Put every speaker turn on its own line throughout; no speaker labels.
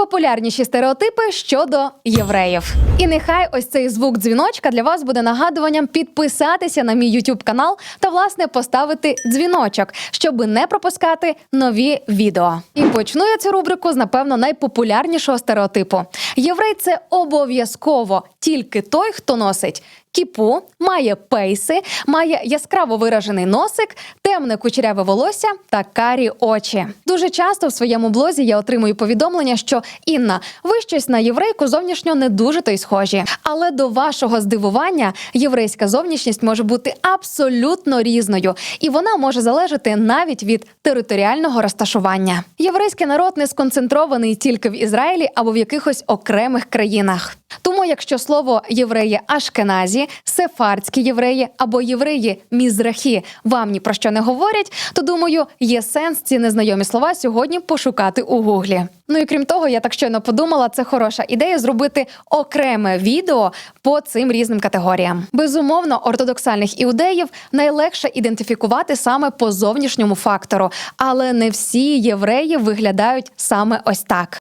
Найпопулярніші стереотипи щодо євреїв. І нехай ось цей звук дзвіночка для вас буде нагадуванням підписатися на мій YouTube канал та власне поставити дзвіночок, щоб не пропускати нові відео. І почну я цю рубрику з напевно найпопулярнішого стереотипу: єврей це обов'язково тільки той, хто носить. Кіпу має пейси, має яскраво виражений носик, темне кучеряве волосся та карі очі. Дуже часто в своєму блозі я отримую повідомлення, що Інна, ви щось на єврейку зовнішньо не дуже то й схожі. Але до вашого здивування єврейська зовнішність може бути абсолютно різною, і вона може залежати навіть від територіального розташування. Єврейський народ не сконцентрований тільки в Ізраїлі або в якихось окремих країнах. Тому, якщо слово євреї ашкеназі, сефардські євреї або євреї мізрахі вам ні про що не говорять, то думаю, є сенс ці незнайомі слова сьогодні пошукати у гуглі. Ну і крім того, я так щойно подумала, це хороша ідея зробити окреме відео по цим різним категоріям. Безумовно, ортодоксальних іудеїв найлегше ідентифікувати саме по зовнішньому фактору, але не всі євреї виглядають саме ось так.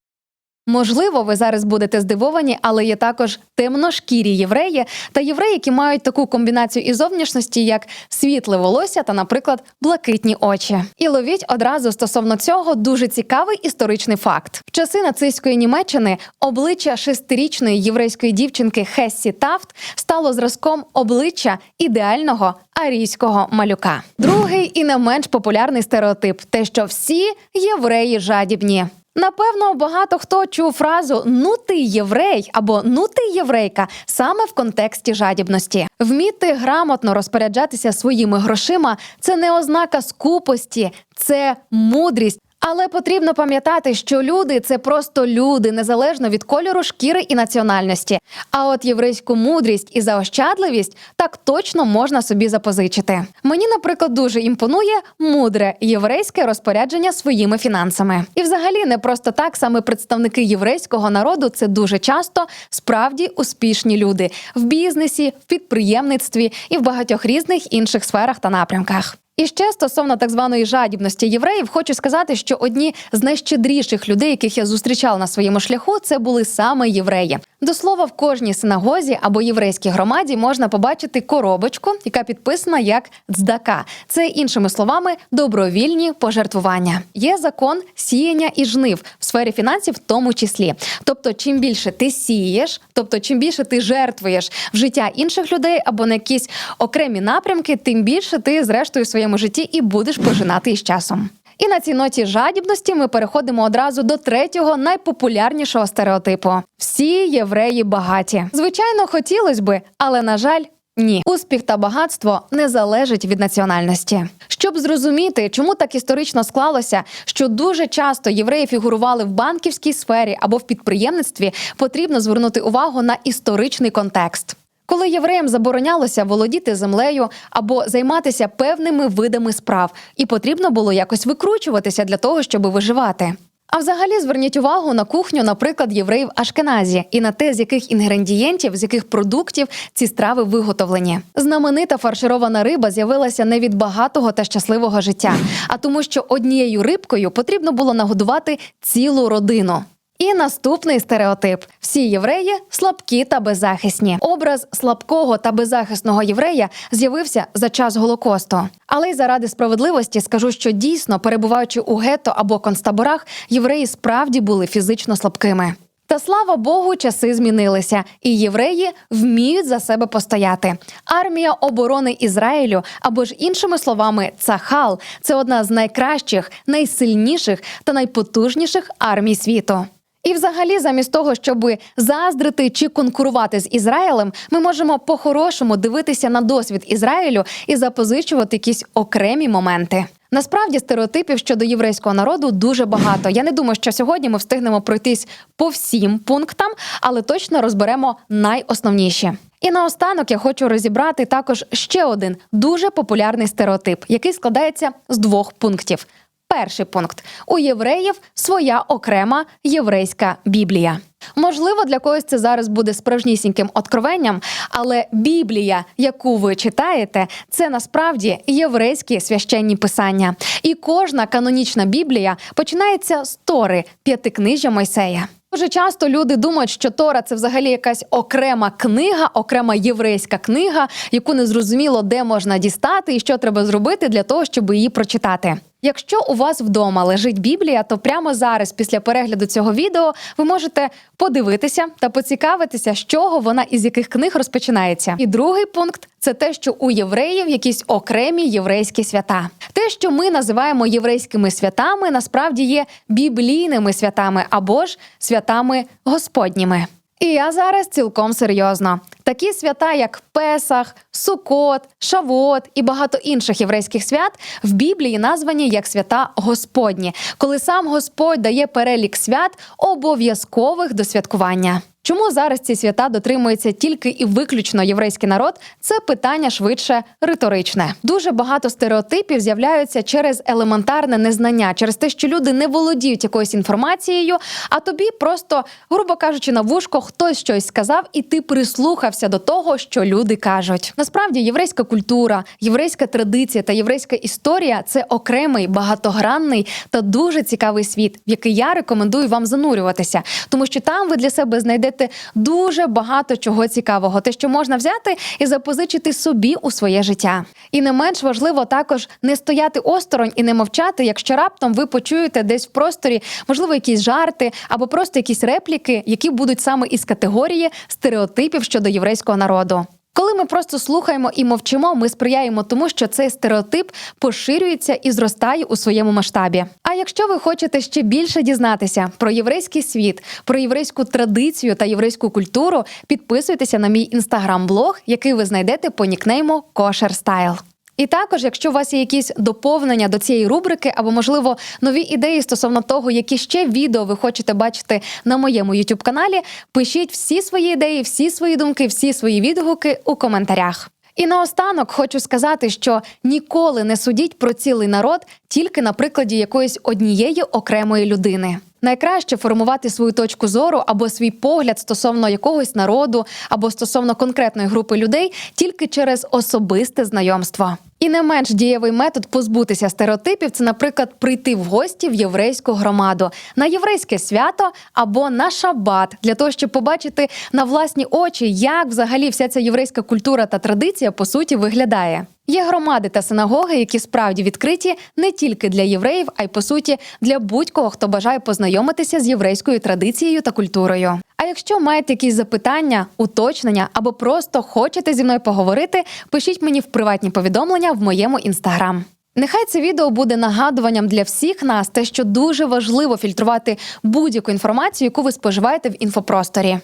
Можливо, ви зараз будете здивовані, але є також темношкірі євреї та євреї, які мають таку комбінацію із зовнішності, як світле волосся та, наприклад, блакитні очі. І ловіть одразу стосовно цього дуже цікавий історичний факт. В часи нацистської Німеччини обличчя шестирічної єврейської дівчинки Хессі Тафт стало зразком обличчя ідеального арійського малюка. Другий і не менш популярний стереотип те, що всі євреї жадібні. Напевно, багато хто чув фразу Ну ти єврей або Ну ти єврейка саме в контексті жадібності. Вміти грамотно розпоряджатися своїми грошима це не ознака скупості, це мудрість. Але потрібно пам'ятати, що люди це просто люди, незалежно від кольору шкіри і національності. А от єврейську мудрість і заощадливість так точно можна собі запозичити. Мені, наприклад, дуже імпонує мудре єврейське розпорядження своїми фінансами. І, взагалі, не просто так саме представники єврейського народу це дуже часто справді успішні люди в бізнесі, в підприємництві і в багатьох різних інших сферах та напрямках. І ще стосовно так званої жадібності євреїв, хочу сказати, що одні з найщедріших людей, яких я зустрічала на своєму шляху, це були саме євреї. До слова, в кожній синагозі або єврейській громаді можна побачити коробочку, яка підписана як цдака. Це іншими словами добровільні пожертвування. Є закон сіяння і жнив в сфері фінансів, в тому числі. Тобто, чим більше ти сієш, тобто чим більше ти жертвуєш в життя інших людей або на якісь окремі напрямки, тим більше ти зрештою в своєму житті і будеш пожинати із часом. І на цій ноті жадібності ми переходимо одразу до третього найпопулярнішого стереотипу: всі євреї багаті. Звичайно, хотілося би, але на жаль. Ні, успіх та багатство не залежить від національності. Щоб зрозуміти, чому так історично склалося, що дуже часто євреї фігурували в банківській сфері або в підприємництві, потрібно звернути увагу на історичний контекст. Коли євреям заборонялося володіти землею або займатися певними видами справ, і потрібно було якось викручуватися для того, щоб виживати. А взагалі зверніть увагу на кухню, наприклад, євреїв Ашкеназі, і на те, з яких інгредієнтів, з яких продуктів ці страви виготовлені. Знаменита фарширована риба з'явилася не від багатого та щасливого життя, а тому, що однією рибкою потрібно було нагодувати цілу родину. І наступний стереотип: всі євреї слабкі та беззахисні. Образ слабкого та беззахисного єврея з'явився за час голокосту. Але й заради справедливості скажу, що дійсно, перебуваючи у гетто або концтаборах, євреї справді були фізично слабкими. Та слава Богу, часи змінилися, і євреї вміють за себе постояти. Армія оборони Ізраїлю, або ж іншими словами, Цахал це одна з найкращих, найсильніших та найпотужніших армій світу. І, взагалі, замість того, щоб заздрити чи конкурувати з Ізраїлем, ми можемо по-хорошому дивитися на досвід Ізраїлю і запозичувати якісь окремі моменти. Насправді стереотипів щодо єврейського народу дуже багато. Я не думаю, що сьогодні ми встигнемо пройтись по всім пунктам, але точно розберемо найосновніші. І наостанок я хочу розібрати також ще один дуже популярний стереотип, який складається з двох пунктів. Перший пункт у євреїв своя окрема єврейська біблія. Можливо, для когось це зараз буде справжнісіньким откровенням, але Біблія, яку ви читаєте, це насправді єврейські священні писання. І кожна канонічна Біблія починається з Тори, п'ятикнижжя Мойсея. Дуже часто люди думають, що Тора це взагалі якась окрема книга, окрема єврейська книга, яку не зрозуміло, де можна дістати і що треба зробити для того, щоб її прочитати. Якщо у вас вдома лежить Біблія, то прямо зараз, після перегляду цього відео, ви можете подивитися та поцікавитися, з чого вона із яких книг розпочинається. І другий пункт це те, що у євреїв якісь окремі єврейські свята. Те, що ми називаємо єврейськими святами, насправді є біблійними святами або ж святами Господніми. І я зараз цілком серйозно. Такі свята, як Песах, Сукот, Шавот і багато інших єврейських свят в Біблії названі як свята Господні, коли сам Господь дає перелік свят обов'язкових до святкування. Чому зараз ці свята дотримується тільки і виключно єврейський народ? Це питання швидше риторичне. Дуже багато стереотипів з'являються через елементарне незнання, через те, що люди не володіють якоюсь інформацією, а тобі просто, грубо кажучи, на вушко хтось щось сказав, і ти прислухався до того, що люди кажуть. Насправді, єврейська культура, єврейська традиція та єврейська історія це окремий багатогранний та дуже цікавий світ, в який я рекомендую вам занурюватися, тому що там ви для себе знайдете дуже багато чого цікавого, те, що можна взяти і запозичити собі у своє життя. І не менш важливо також не стояти осторонь і не мовчати, якщо раптом ви почуєте десь в просторі, можливо, якісь жарти або просто якісь репліки, які будуть саме із категорії стереотипів щодо єврейського народу. Коли ми просто слухаємо і мовчимо, ми сприяємо тому, що цей стереотип поширюється і зростає у своєму масштабі. А якщо ви хочете ще більше дізнатися про єврейський світ, про єврейську традицію та єврейську культуру, підписуйтеся на мій інстаграм-блог, який ви знайдете по нікнейму Кошер Style. І також, якщо у вас є якісь доповнення до цієї рубрики, або, можливо, нові ідеї стосовно того, які ще відео ви хочете бачити на моєму youtube каналі, пишіть всі свої ідеї, всі свої думки, всі свої відгуки у коментарях. І наостанок хочу сказати, що ніколи не судіть про цілий народ тільки на прикладі якоїсь однієї окремої людини. Найкраще формувати свою точку зору або свій погляд стосовно якогось народу або стосовно конкретної групи людей тільки через особисте знайомство. І не менш дієвий метод позбутися стереотипів це, наприклад, прийти в гості в єврейську громаду на єврейське свято або на шабат для того, щоб побачити на власні очі, як взагалі вся ця єврейська культура та традиція по суті виглядає. Є громади та синагоги, які справді відкриті не тільки для євреїв, а й по суті для будь-кого, хто бажає познайомитися з єврейською традицією та культурою. А якщо маєте якісь запитання, уточнення або просто хочете зі мною поговорити, пишіть мені в приватні повідомлення в моєму інстаграм. Нехай це відео буде нагадуванням для всіх нас, те, що дуже важливо фільтрувати будь-яку інформацію, яку ви споживаєте в інфопросторі.